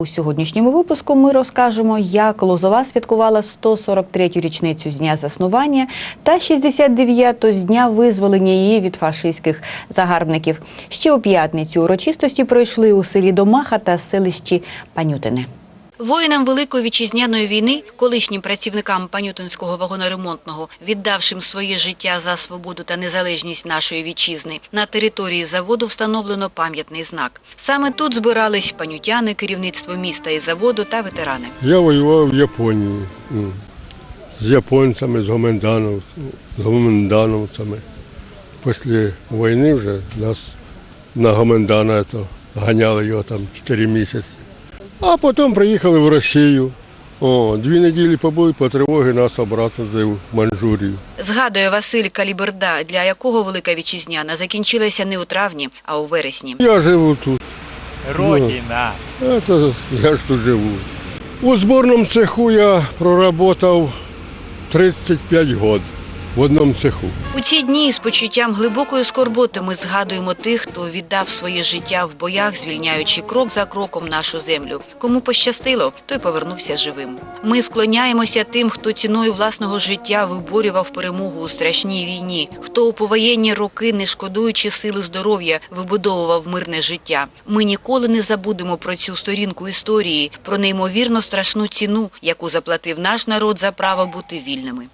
У сьогоднішньому випуску ми розкажемо, як Лозова святкувала 143-ю річницю з дня заснування та 69-ту з дня визволення її від фашистських загарбників. Ще у п'ятницю урочистості пройшли у селі Домаха та селищі Панютине. Воїнам Великої вітчизняної війни, колишнім працівникам Панютинського вагоноремонтного, віддавшим своє життя за свободу та незалежність нашої вітчизни, на території заводу встановлено пам'ятний знак. Саме тут збирались панютяни, керівництво міста і заводу та ветерани. Я воював в Японії з японцями, з гомендановцями. Після війни вже нас на гомендана ганяли його там 4 місяці. А потім приїхали в Росію. О, дві неділі побули по тривогі, нас обратно в Манчжурію. Згадує Василь Каліберда, для якого Велика Вітчизняна закінчилася не у травні, а у вересні. Я живу тут. Родина. Это я ж тут живу. У зборному цеху я проработав 35 років в одному цеху. У ці дні з почуттям глибокої скорботи ми згадуємо тих, хто віддав своє життя в боях, звільняючи крок за кроком нашу землю. Кому пощастило, той повернувся живим. Ми вклоняємося тим, хто ціною власного життя виборював перемогу у страшній війні, хто у повоєнні роки, не шкодуючи сили здоров'я, вибудовував мирне життя. Ми ніколи не забудемо про цю сторінку історії, про неймовірно страшну ціну, яку заплатив наш народ за право бути вільними.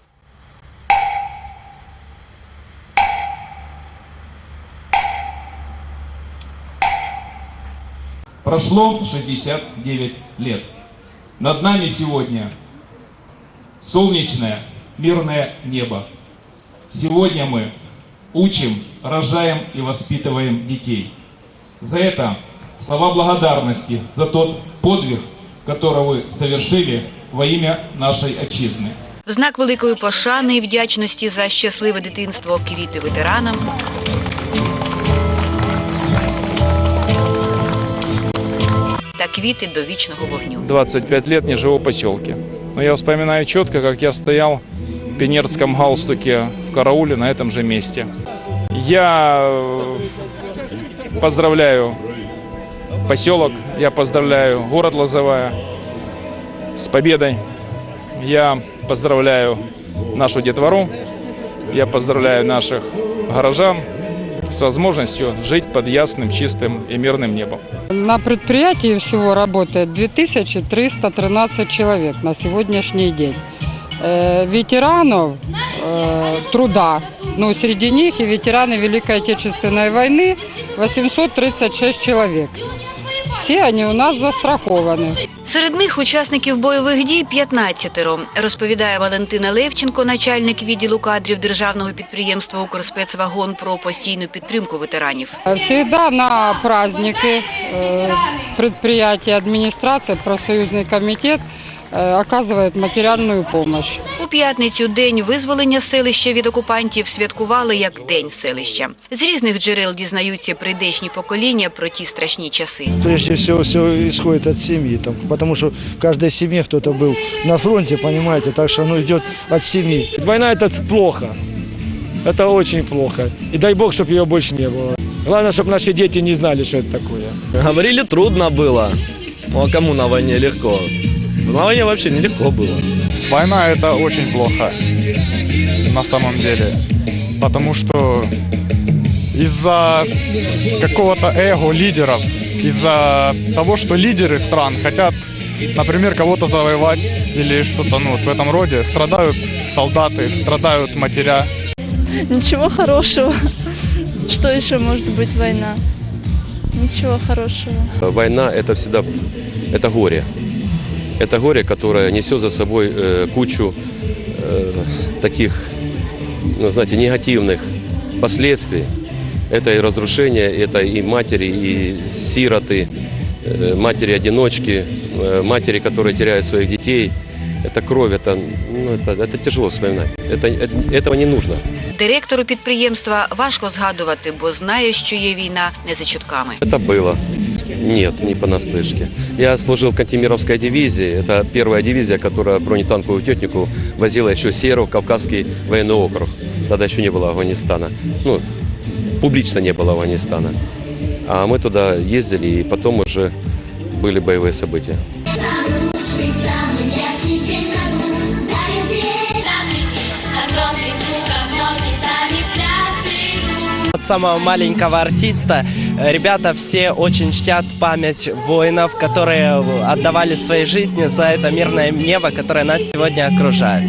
Прошло 69 лет. Над нами сегодня солнечное, мирное небо. Сегодня мы учим, рожаем и воспитываем детей. За это слова благодарности за тот подвиг, который вы совершили во имя нашей отчизны. В знак великої пошани і вдячності за щасливе дитинство квіти ветеранам. Та квіти до вічного вогню. 25 лет не живу в поселке. Но я вспоминаю четко, как я стоял в пионерском галстуке в карауле на этом же месте. Я э, поздравляю поселок, я поздравляю город Лозовая с победой. Я поздравляю нашу детвору, я поздравляю наших горожан с возможностью жить под ясным, чистым и мирным небом. На предприятии всего работает 2313 человек на сегодняшний день. Э, Ветеранов э, труда, ну, среди них и ветераны Великой Отечественной войны 836 человек. Все они у нас застрахованы. Серед них учасників бойових дій 15-ро, розповідає Валентина Левченко, начальник відділу кадрів державного підприємства «Укрспецвагон» про постійну підтримку ветеранів. Всегда на праздники э, предприятия, администрация, профсоюзный комитет э, оказывает материальную помощь. У п'ятницю день визволення селища від окупантів святкували як День селища. З різних джерел дізнаються прийдешні покоління про ті страшні часи. Прежде всего, все исходит от семьи, там, потому что в каждой семье кто-то был на фронте, понимаете, так что оно идет от семьи. Война это плохо. Это очень плохо. И дай бог, чтобы ее больше не было. Главное, чтобы наши дети не знали, что это такое. Говорили, трудно было. Ну а кому на войне легко? На войне вообще нелегко было. Война это очень плохо на самом деле, потому что из-за какого-то эго лидеров, из-за того, что лидеры стран хотят, например, кого-то завоевать или что-то ну, вот в этом роде, страдают солдаты, страдают матеря. Ничего хорошего. Что еще может быть война? Ничего хорошего. Война это всегда это горе. Это горе, которое несет за собой э, кучу э, таких, ну, знаете, негативных последствий. Это и разрушение, это и матери, и сироты, э, матери-одиночки, э, матери, которые теряют своих детей. Это кровь, это, ну, это, это тяжело вспоминать. Это, это- этого не нужно. Директору підприємства важко згадувати, бо знає, що є війна не за чутками. Это было. Нет, не понаслышке. Я служил в Кантемировской дивизии. Это первая дивизия, которая бронетанковую технику возила еще Серов, Кавказский военный округ. Тогда еще не было Афганистана. Ну, публично не было Афганистана. А мы туда ездили и потом уже были боевые события. От самого маленького артиста ребята все очень чтят память воинов, которые отдавали свои жизни за это мирное небо, которое нас сегодня окружает.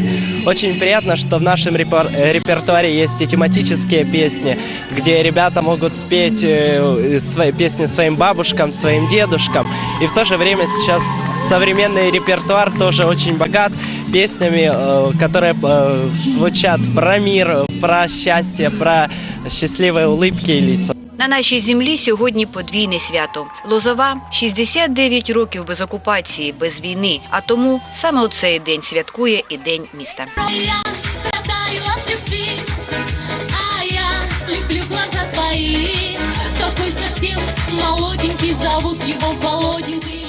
Очень приятно, что в нашем репер- репертуаре есть и тематические песни, где ребята могут спеть э, свои песни своим бабушкам, своим дедушкам. И в то же время сейчас современный репертуар тоже очень богат песнями, э, которые э, звучат про мир, про счастье, про счастливые улыбки и лица. На нашій землі сьогодні подвійне свято. Лозова 69 років без окупації, без війни. А тому саме у цей день святкує і День міста. Молоденький, зовут его Володенький.